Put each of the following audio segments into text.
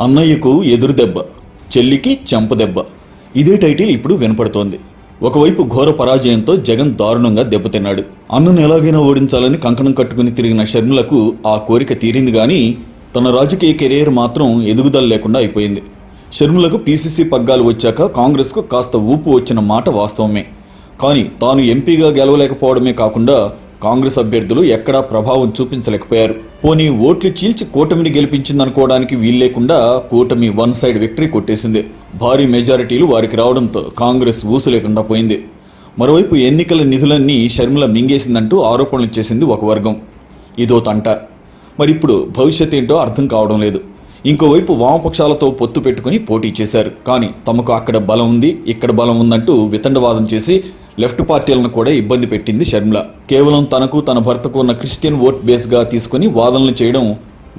అన్నయ్యకు ఎదురు దెబ్బ చెల్లికి చెంప దెబ్బ. ఇదే టైటిల్ ఇప్పుడు వినపడుతోంది. ఒకవైపు ఘోర పరాజయంతో జగన్ దారుణంగా దెబ్బతిన్నాడు అన్నను ఎలాగైనా ఓడించాలని కంకణం కట్టుకుని తిరిగిన షర్మిలకు ఆ కోరిక తీరింది కానీ తన రాజకీయ కెరీర్ మాత్రం ఎదుగుదల లేకుండా అయిపోయింది. షర్మిలకు పీసీసీ పగ్గాలు వచ్చాక కాంగ్రెస్కు కాస్త ఊపు వచ్చిన మాట వాస్తవమే. కానీ తాను ఎంపీగా గెలవలేకపోవడమే కాకుండా కాంగ్రెస్ అభ్యర్థులు ఎక్కడా ప్రభావం చూపించలేకపోయారు. పోనీ ఓట్లు చీల్చి కూటమిని గెలిపించిందనుకోవడానికి వీల్లేకుండా కూటమి వన్ సైడ్ విక్టరీ కొట్టేసింది. భారీ మెజారిటీలు వారికి రావడంతో కాంగ్రెస్ ఊసు లేకుండా పోయింది. మరోవైపు ఎన్నికల నిధులన్నీ షర్మిల మింగేసిందంటూ ఆరోపణలు చేసింది ఒక వర్గం. ఇదో తంట. మరి ఇప్పుడు భవిష్యత్ ఏంటో అర్థం కావడం లేదు. ఇంకోవైపు వామపక్షాలతో పొత్తు పెట్టుకుని పోటీ చేశారు. కానీ తమకు అక్కడ బలం ఉంది ఇక్కడ బలం ఉందంటూ వితండవాదం చేసి లెఫ్ట్ పార్టీలను కూడా ఇబ్బంది పెట్టింది షర్మిల. కేవలం తనకు తన భర్తకు ఉన్న క్రిస్టియన్ ఓట్ బేస్గా తీసుకుని వాదనలు చేయడం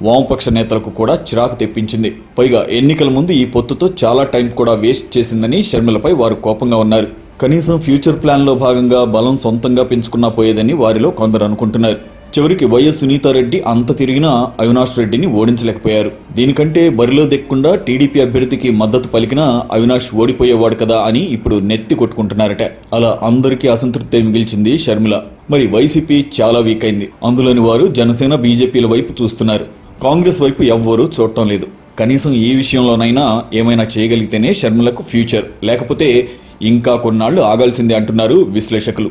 వామపక్ష నేతలకు కూడా చిరాకు తెప్పించింది. పైగా ఎన్నికల ముందు ఈ పొత్తుతో చాలా టైం కూడా వేస్ట్ చేసిందని షర్మిలపై వారు కోపంగా ఉన్నారు. కనీసం ఫ్యూచర్ ప్లాన్లో భాగంగా బలం సొంతంగా పెంచుకున్నా పోయేదని వారిలో కొందరు అనుకుంటున్నారు. చివరికి వైఎస్ సునీతారెడ్డి అంత తిరిగినా అవినాష్ రెడ్డిని ఓడించలేకపోయారు. దీనికంటే బరిలో దెక్కకుండా టీడీపీ అభ్యర్థికి మద్దతు పలికినా అవినాష్ ఓడిపోయేవాడు కదా అని ఇప్పుడు నెత్తి కొట్టుకుంటున్నారట. అలా అందరికీ అసంతృప్తి మిగిల్చింది షర్మిల. మరి వైసీపీ చాలా వీక్ అయింది. అందులోని వారు జనసేన బీజేపీల వైపు చూస్తున్నారు. కాంగ్రెస్ వైపు ఎవ్వరూ చూడటం లేదు. కనీసం ఈ విషయంలోనైనా ఏమైనా చేయగలిగితేనే షర్మిలకు ఫ్యూచర్. లేకపోతే ఇంకా కొన్నాళ్ళు ఆగాల్సిందే అంటున్నారు విశ్లేషకులు.